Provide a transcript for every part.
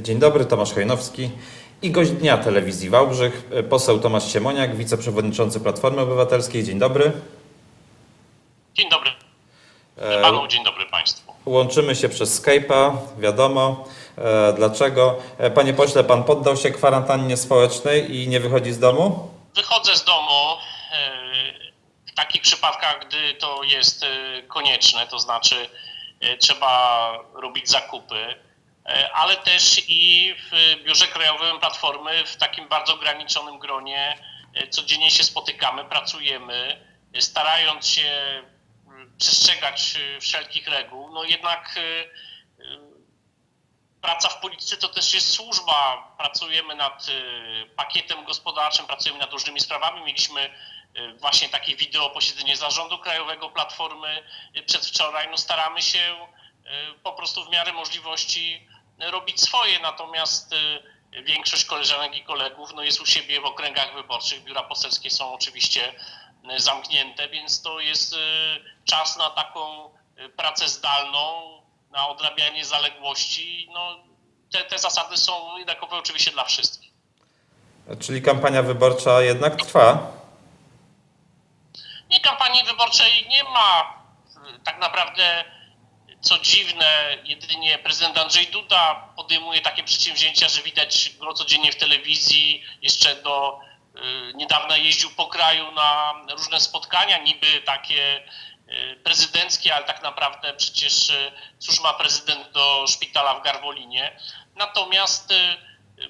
Dzień dobry, Tomasz Hojnowski i gość dnia telewizji Wałbrzych, poseł Tomasz Siemoniak, wiceprzewodniczący Platformy Obywatelskiej. Dzień dobry. Dzień dobry E, panu, dzień dobry państwu. Łączymy się przez Skype'a, wiadomo. E, Dlaczego? E, Panie pośle, pan poddał się kwarantannie społecznej i nie wychodzi z domu? Wychodzę z domu e, w takich przypadkach, gdy to jest e, konieczne, to znaczy e, trzeba robić zakupy, e, ale też i w Biurze Krajowym Platformy w takim bardzo ograniczonym gronie e, codziennie się spotykamy, pracujemy, e, starając się m, przestrzegać e, wszelkich reguł. No jednak e, praca w polityce to też jest służba. Pracujemy nad pakietem gospodarczym, pracujemy nad różnymi sprawami. Mieliśmy właśnie takie wideo posiedzenie zarządu krajowego Platformy przedwczoraj. No staramy się po prostu w miarę możliwości y, robić swoje, natomiast y, większość koleżanek i kolegów no jest u siebie w okręgach wyborczych. Biura poselskie są oczywiście y, zamknięte, więc to jest y, czas na taką y, pracę zdalną, na odrabianie zaległości. No, te, te zasady są jednakowe oczywiście dla wszystkich. Czyli kampania wyborcza jednak trwa. Nie, kampanii wyborczej nie ma. Tak naprawdę, co dziwne, jedynie prezydent Andrzej Duda podejmuje takie przedsięwzięcia, że widać go codziennie w telewizji. Jeszcze do y, niedawna jeździł po kraju na różne spotkania, niby takie y, prezydenckie, ale tak naprawdę przecież y, cóż ma prezydent do szpitala w Garwolinie. Natomiast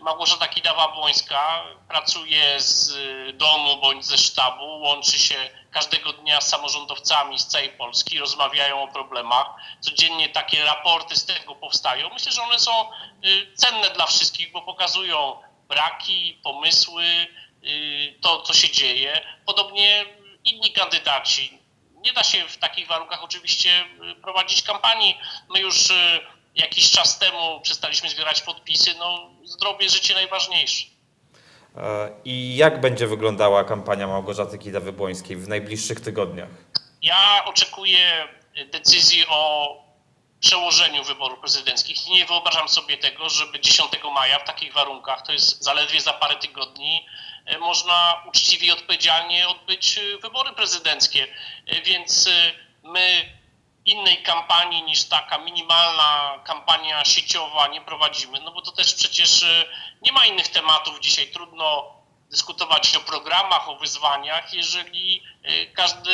Małgorzata Kidawa-Błońska pracuje z y, domu bądź ze sztabu, łączy się każdego dnia z samorządowcami z całej Polski, rozmawiają o problemach. Codziennie takie raporty z tego powstają. Myślę, że one są y, cenne dla wszystkich, bo pokazują braki, pomysły, y, to co się dzieje. Podobnie inni kandydaci. Nie da się w takich warunkach oczywiście prowadzić kampanii. My już jakiś czas temu przestaliśmy zbierać podpisy. No, zdrowie, życie najważniejsze. E, I jak będzie wyglądała kampania Małgorzaty Kidawy-Błońskiej w najbliższych tygodniach? Ja oczekuję decyzji o przełożeniu wyborów prezydenckich. Nie wyobrażam sobie tego, żeby 10 maja w takich warunkach, to jest zaledwie za parę tygodni, e, można uczciwie i odpowiedzialnie odbyć e, wybory prezydenckie. Więc my innej kampanii niż taka minimalna kampania sieciowa nie prowadzimy, no bo to też przecież e, nie ma innych tematów dzisiaj. Trudno dyskutować o programach, o wyzwaniach, jeżeli y, każdy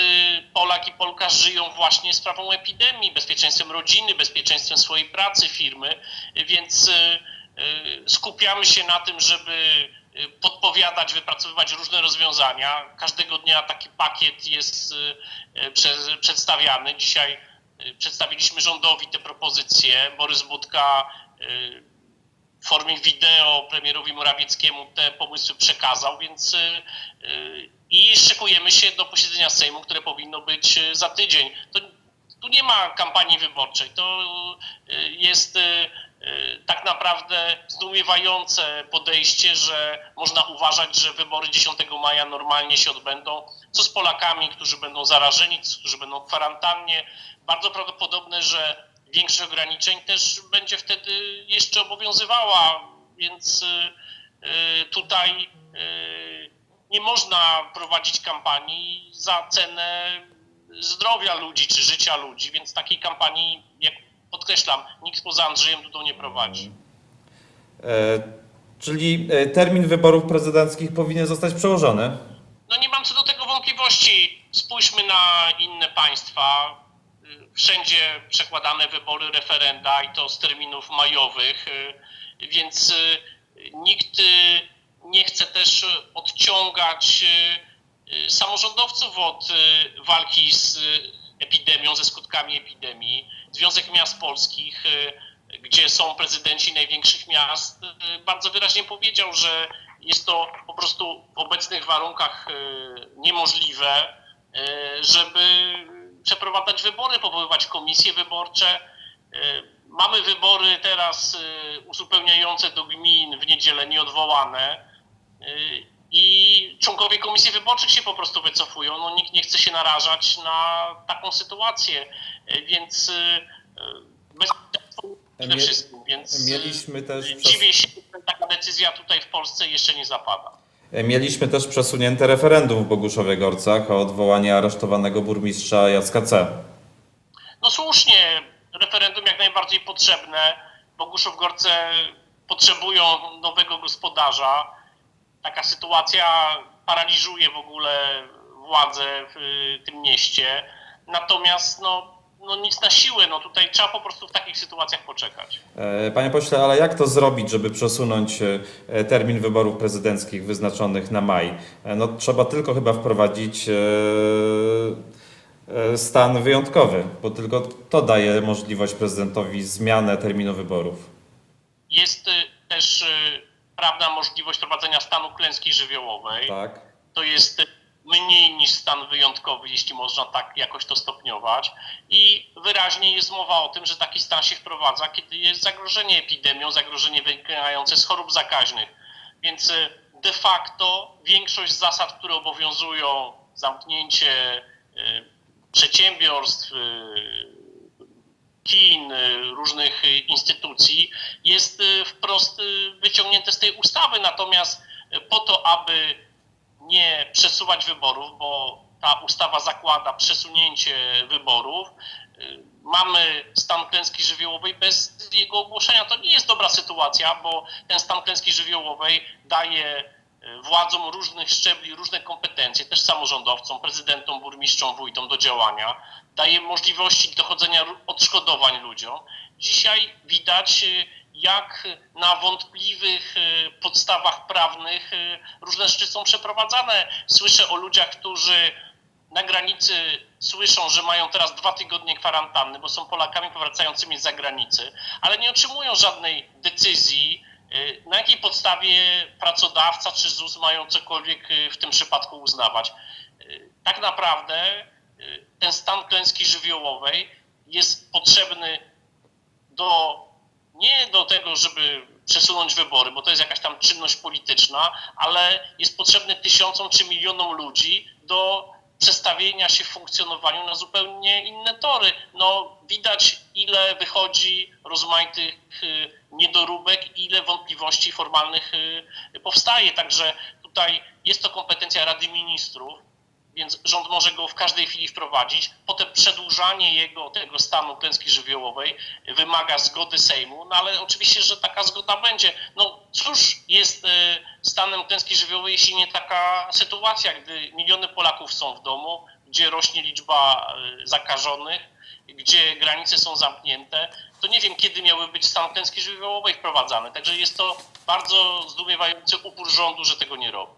Polak i Polka żyją właśnie sprawą epidemii, bezpieczeństwem rodziny, bezpieczeństwem swojej pracy, firmy, Y, więc y, y, skupiamy się na tym, żeby y, podpowiadać, wypracowywać różne rozwiązania. Każdego dnia taki pakiet jest y, y, prze- przedstawiany. Dzisiaj y, przedstawiliśmy rządowi te propozycje. Borys Budka y, w formie wideo premierowi Morawieckiemu te pomysły przekazał, więc y, y, i szykujemy się do posiedzenia Sejmu, które powinno być y, za tydzień. To, tu nie ma kampanii wyborczej. To y, jest y, y, tak naprawdę zdumiewające podejście, że można uważać, że wybory 10 maja normalnie się odbędą. Co z Polakami, którzy będą zarażeni, którzy będą w kwarantannie? Bardzo prawdopodobne, że większość ograniczeń też będzie wtedy jeszcze obowiązywała, więc y, y, tutaj nie można prowadzić kampanii za cenę zdrowia ludzi czy życia ludzi, więc takiej kampanii, jak podkreślam, nikt poza Andrzejem Dudą nie prowadzi. E, Czyli e, termin wyborów prezydenckich powinien zostać przełożony. No nie mam co do tego wątpliwości. Spójrzmy na inne państwa. Y, Wszędzie przekładane wybory, referenda i to z terminów majowych, y, więc nikt nie chce też odciągać samorządowców od walki z epidemią, ze skutkami epidemii. Związek Miast Polskich, y, gdzie są prezydenci największych miast, y, bardzo wyraźnie powiedział, że jest to po prostu w obecnych warunkach y, niemożliwe, żeby przeprowadzać wybory, powoływać komisje wyborcze. Mamy wybory teraz uzupełniające do gmin w niedzielę nieodwołane i członkowie komisji wyborczych się po prostu wycofują. No, nikt nie chce się narażać na taką sytuację, Y, więc y, y, bez przede wszystkim, więc y, mieliśmy też dziwię się, że taka decyzja tutaj w Polsce jeszcze nie zapada. E, Mieliśmy też przesunięte referendum w Boguszowie-Gorcach o odwołanie aresztowanego burmistrza Jacka C. No słusznie, referendum jak najbardziej potrzebne. Boguszów-Gorce potrzebują nowego gospodarza. Taka sytuacja paraliżuje w ogóle władzę w y, tym mieście. Natomiast no, no nic na siłę, no tutaj trzeba po prostu w takich sytuacjach poczekać. E, Panie pośle, ale jak to zrobić, żeby przesunąć e, termin wyborów prezydenckich wyznaczonych na maj? E, No, trzeba tylko chyba wprowadzić stan wyjątkowy, bo tylko to daje możliwość prezydentowi zmianę terminu wyborów. Jest y, też y, prawna możliwość prowadzenia stanu klęski żywiołowej. Tak. to jest mniej niż stan wyjątkowy, jeśli można tak jakoś to stopniować. I wyraźnie jest mowa o tym, że taki stan się wprowadza, kiedy jest zagrożenie epidemią, zagrożenie wynikające z chorób zakaźnych. Więc y, de facto większość zasad, które obowiązują zamknięcie y, przedsiębiorstw, kin, y, różnych y, instytucji jest y, wprost wyciągnięte z tej ustawy. Natomiast po to, aby nie przesuwać wyborów, bo ta ustawa zakłada przesunięcie wyborów. Mamy stan klęski żywiołowej bez jego ogłoszenia. To nie jest dobra sytuacja, bo ten stan klęski żywiołowej daje władzom różnych szczebli różne kompetencje, też samorządowcom, prezydentom, burmistrzom, wójtom do działania. Daje możliwości dochodzenia odszkodowań ludziom. Dzisiaj widać, y, jak na wątpliwych y, podstawach prawnych y, różne rzeczy są przeprowadzane. Słyszę o ludziach, którzy na granicy słyszą, że mają teraz dwa tygodnie kwarantanny, bo są Polakami powracającymi z zagranicy, ale nie otrzymują żadnej decyzji, y, na jakiej podstawie pracodawca czy ZUS mają cokolwiek y, w tym przypadku uznawać. Y, Tak naprawdę y, ten stan klęski żywiołowej jest potrzebny do nie do tego, żeby przesunąć wybory, bo to jest jakaś tam czynność polityczna, ale jest potrzebny tysiącom czy milionom ludzi do przestawienia się w funkcjonowaniu na zupełnie inne tory. No, widać, ile wychodzi rozmaitych y, niedoróbek, ile wątpliwości formalnych y, powstaje. Także tutaj jest to kompetencja Rady Ministrów, więc rząd może go w każdej chwili wprowadzić. Potem przedłużanie jego, tego stanu klęski żywiołowej wymaga zgody Sejmu, no ale oczywiście, że taka zgoda będzie. No cóż jest e, stanem klęski żywiołowej, jeśli nie taka sytuacja, gdy miliony Polaków są w domu, gdzie rośnie liczba e, zakażonych, gdzie granice są zamknięte, to nie wiem, kiedy miałby być stan klęski żywiołowej wprowadzany. Także jest to bardzo zdumiewający upór rządu, że tego nie robi.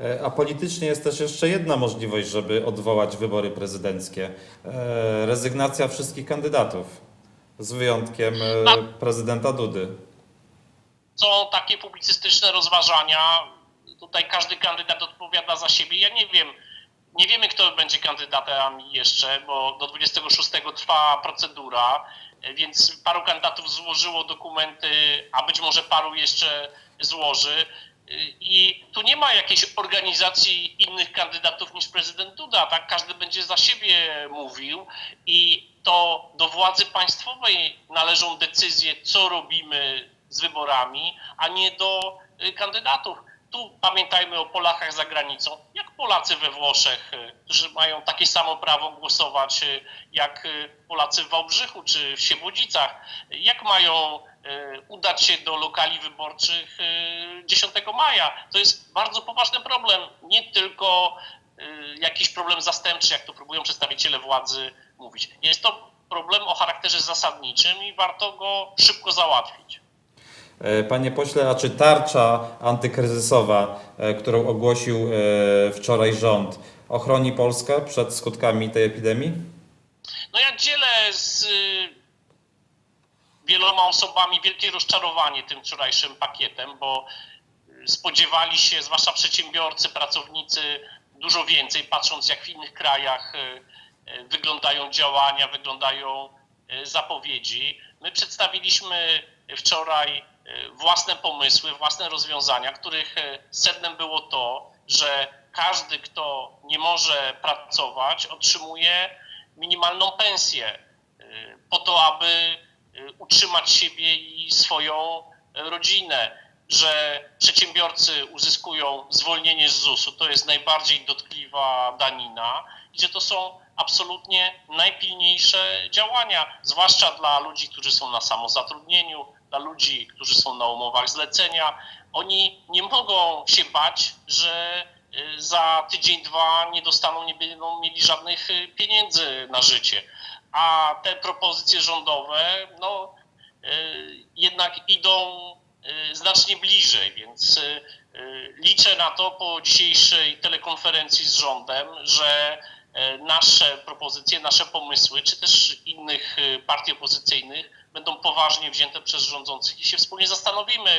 E, A politycznie jest też jeszcze jedna możliwość, żeby odwołać wybory prezydenckie. Rezygnacja wszystkich kandydatów, z wyjątkiem prezydenta Dudy. Są takie publicystyczne rozważania. Tutaj każdy kandydat odpowiada za siebie. Ja nie wiem, nie wiemy, kto będzie kandydatem jeszcze, bo do 26 trwa procedura, więc paru kandydatów złożyło dokumenty, a być może paru jeszcze złoży. I tu nie ma jakiejś organizacji innych kandydatów niż prezydent Duda, tak? Każdy będzie za siebie mówił i to do władzy państwowej należą decyzje, co robimy z wyborami, a nie do y, kandydatów. Tu pamiętajmy o Polakach za granicą, jak Polacy we Włoszech, y, którzy mają takie samo prawo głosować y, jak y, Polacy w Wałbrzychu czy w Siebodzicach. Jak mają y, udać się do lokali wyborczych y, 10 maja? To jest bardzo poważny problem, nie tylko y, jakiś problem zastępczy, jak to próbują przedstawiciele władzy mówić. Jest to problem o charakterze zasadniczym i warto go szybko załatwić. E, Panie pośle, a czy tarcza antykryzysowa, e, którą ogłosił e, wczoraj rząd, ochroni Polskę przed skutkami tej epidemii? No ja dzielę z y, wieloma osobami wielkie rozczarowanie tym wczorajszym pakietem, bo spodziewali się, zwłaszcza przedsiębiorcy, pracownicy, dużo więcej, patrząc jak w innych krajach y, y, wyglądają działania, wyglądają zapowiedzi. My przedstawiliśmy wczoraj własne pomysły, własne rozwiązania, których y, sednem było to, że każdy, kto nie może pracować, otrzymuje minimalną pensję y, po to, aby utrzymać siebie i swoją e, rodzinę, że przedsiębiorcy uzyskują zwolnienie z ZUS-u, to jest najbardziej dotkliwa danina że to są absolutnie najpilniejsze działania, zwłaszcza dla ludzi, którzy są na samozatrudnieniu, dla ludzi, którzy są na umowach zlecenia. Oni nie mogą się bać, że y, za tydzień, dwa nie dostaną, nie będą mieli żadnych y, pieniędzy na życie. A te propozycje rządowe, no, y, jednak idą znacznie bliżej, więc liczę na to po dzisiejszej telekonferencji z rządem, że nasze propozycje, nasze pomysły, czy też innych partii opozycyjnych będą poważnie wzięte przez rządzących i się wspólnie zastanowimy,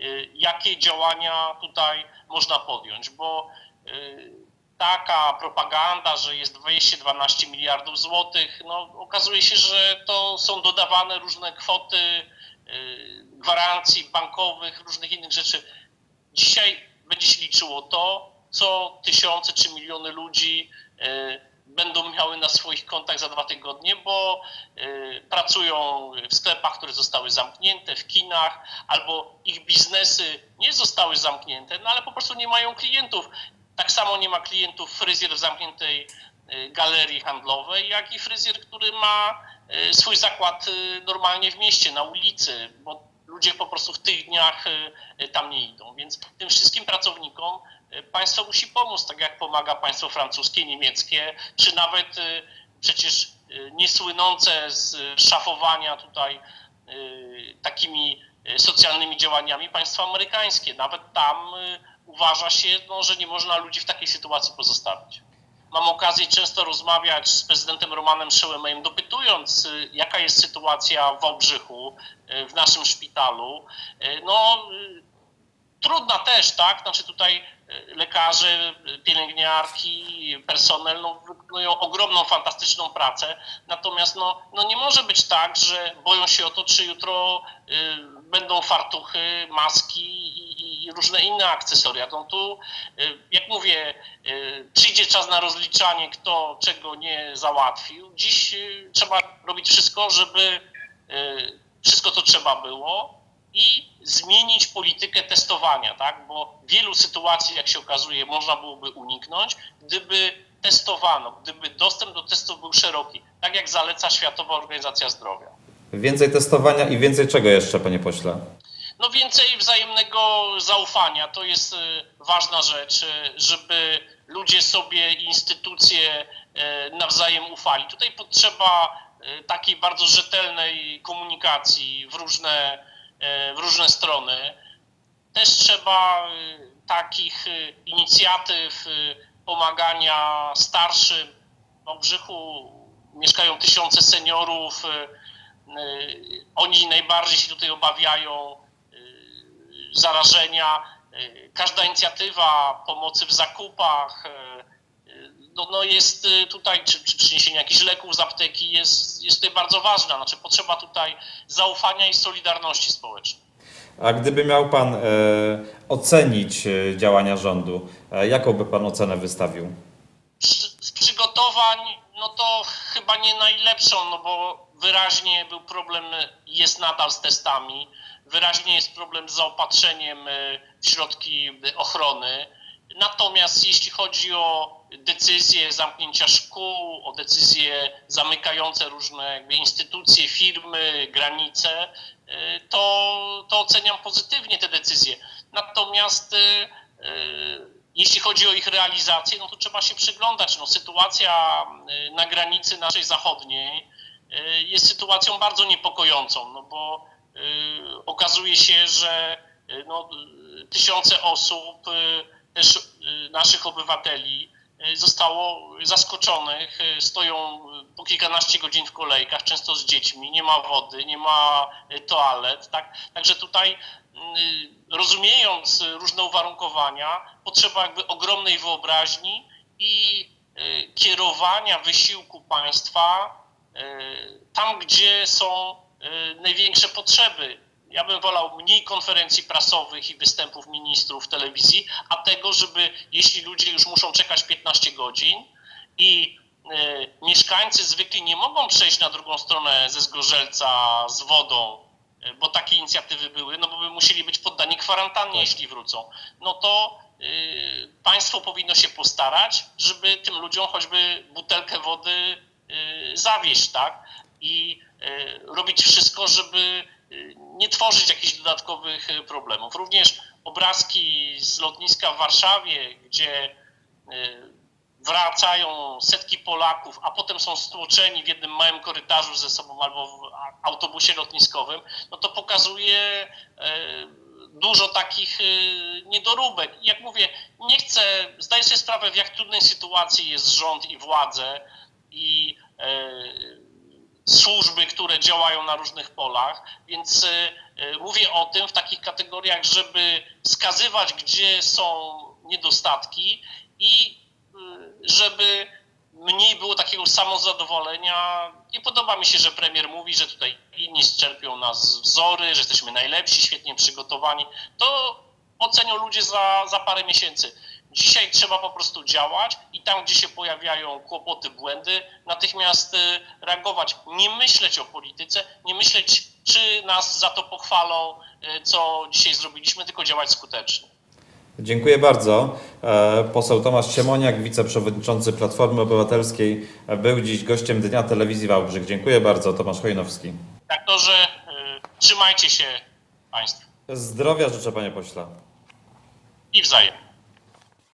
y, jakie działania tutaj można podjąć, bo y, taka propaganda, że jest 212 miliardów złotych, no okazuje się, że to są dodawane różne kwoty y, gwarancji bankowych, różnych innych rzeczy. Dzisiaj będzie się liczyło to, co tysiące czy miliony ludzi będą miały na swoich kontach za dwa tygodnie, bo y, pracują w sklepach, które zostały zamknięte, w kinach, albo ich biznesy nie zostały zamknięte, no ale po prostu nie mają klientów. Tak samo nie ma klientów fryzjer w zamkniętej y, galerii handlowej, jak i fryzjer, który ma y, swój zakład normalnie w mieście, na ulicy, bo ludzie po prostu w tych dniach y, tam nie idą. Więc tym wszystkim pracownikom y, państwo musi pomóc, tak jak pomaga państwo francuskie, niemieckie, czy nawet y, przecież niesłynące z szafowania tutaj takimi socjalnymi działaniami państwo amerykańskie. Nawet tam uważa się, no, że nie można ludzi w takiej sytuacji pozostawić. Mam okazję często rozmawiać z prezydentem Romanem Szełemejem, dopytując, y, jaka jest sytuacja w Wałbrzychu, y, w naszym szpitalu. Y, No, trudna też, tak? Znaczy tutaj lekarze, pielęgniarki, personel no, wykonują ogromną, fantastyczną pracę. Natomiast no, no nie może być tak, że boją się o to, czy jutro będą fartuchy, maski i, różne inne akcesoria. No tu, y, jak mówię, y, przyjdzie czas na rozliczanie, kto czego nie załatwił. Dziś y, trzeba robić wszystko, żeby wszystko to trzeba było i zmienić politykę testowania, tak? Bo wielu sytuacji, jak się okazuje, można byłoby uniknąć, gdyby testowano, gdyby dostęp do testów był szeroki, tak jak zaleca Światowa Organizacja Zdrowia. Więcej testowania i więcej czego jeszcze, panie pośle? No więcej wzajemnego zaufania, to jest y, ważna rzecz, y, żeby ludzie sobie i instytucje y, nawzajem ufali. Tutaj potrzeba takiej bardzo rzetelnej komunikacji w różne, w różne strony. Też trzeba takich inicjatyw pomagania starszym. W Wałbrzychu mieszkają tysiące seniorów. Y, Oni najbardziej się tutaj obawiają y, zarażenia. Y, Każda inicjatywa pomocy w zakupach no, no jest tutaj, czy, czy przyniesienie jakichś leków z apteki jest, jest tutaj bardzo ważna. Znaczy potrzeba tutaj zaufania i solidarności społecznej. A gdyby miał pan e, ocenić e, działania rządu, e, jaką by pan ocenę wystawił? Przy- z przygotowań, no to chyba nie najlepszą, no bo wyraźnie był problem, jest nadal z testami, wyraźnie jest problem z zaopatrzeniem y, w środki y, ochrony. Natomiast jeśli chodzi o decyzje zamknięcia szkół, o decyzje zamykające różne instytucje, firmy, granice, y, to, to oceniam pozytywnie te decyzje. Natomiast jeśli chodzi o ich realizację, no to trzeba się przyglądać. No, sytuacja na granicy naszej zachodniej jest sytuacją bardzo niepokojącą, no bo y, okazuje się, że y, no, y, tysiące osób, y, też y, naszych obywateli, y, zostało zaskoczonych, y, stoją y, po kilkanaście godzin w kolejkach, często z dziećmi, nie ma wody, nie ma y, toalet, tak? Także tutaj y, rozumiejąc y, różne uwarunkowania, potrzeba jakby ogromnej wyobraźni i y, kierowania wysiłku państwa y, tam, gdzie są y, największe potrzeby. Ja bym wolał mniej konferencji prasowych i występów ministrów w telewizji, a tego, żeby jeśli ludzie już muszą czekać 15 godzin i mieszkańcy zwykli nie mogą przejść na drugą stronę ze Zgorzelca z wodą, bo takie inicjatywy były, no bo by musieli być poddani kwarantannie, jeśli wrócą, no to y, państwo powinno się postarać, żeby tym ludziom choćby butelkę wody zawieść, tak? I y, robić wszystko, żeby y, nie tworzyć jakichś dodatkowych y, problemów. Również obrazki z lotniska w Warszawie, gdzie y, wracają setki Polaków, a potem są stłoczeni w jednym małym korytarzu ze sobą albo w autobusie lotniskowym, no to pokazuje dużo takich niedoróbek. Jak mówię, nie chcę, zdaję sobie sprawę, w jak trudnej sytuacji jest rząd i władze i e, służby, które działają na różnych polach, więc e, e, mówię o tym w takich kategoriach, żeby wskazywać, gdzie są niedostatki i y, żeby mniej było takiego samozadowolenia. Nie podoba mi się, że premier mówi, że tutaj inni czerpią nas wzory, że jesteśmy najlepsi, świetnie przygotowani. To ocenią ludzie za, za parę miesięcy. Dzisiaj trzeba po prostu działać i tam, gdzie się pojawiają kłopoty, błędy, natychmiast y, reagować. Nie myśleć o polityce, nie myśleć, czy nas za to pochwalą, y, co dzisiaj zrobiliśmy, tylko działać skutecznie. Dziękuję bardzo. E, Poseł Tomasz Ciemoniak, wiceprzewodniczący Platformy Obywatelskiej, e, był dziś gościem Dnia Telewizji Wałbrzych. Dziękuję bardzo, Tomasz Chojnowski. Redaktorze, y, trzymajcie się Państwo Zdrowia życzę, panie pośle. i wzajemnie.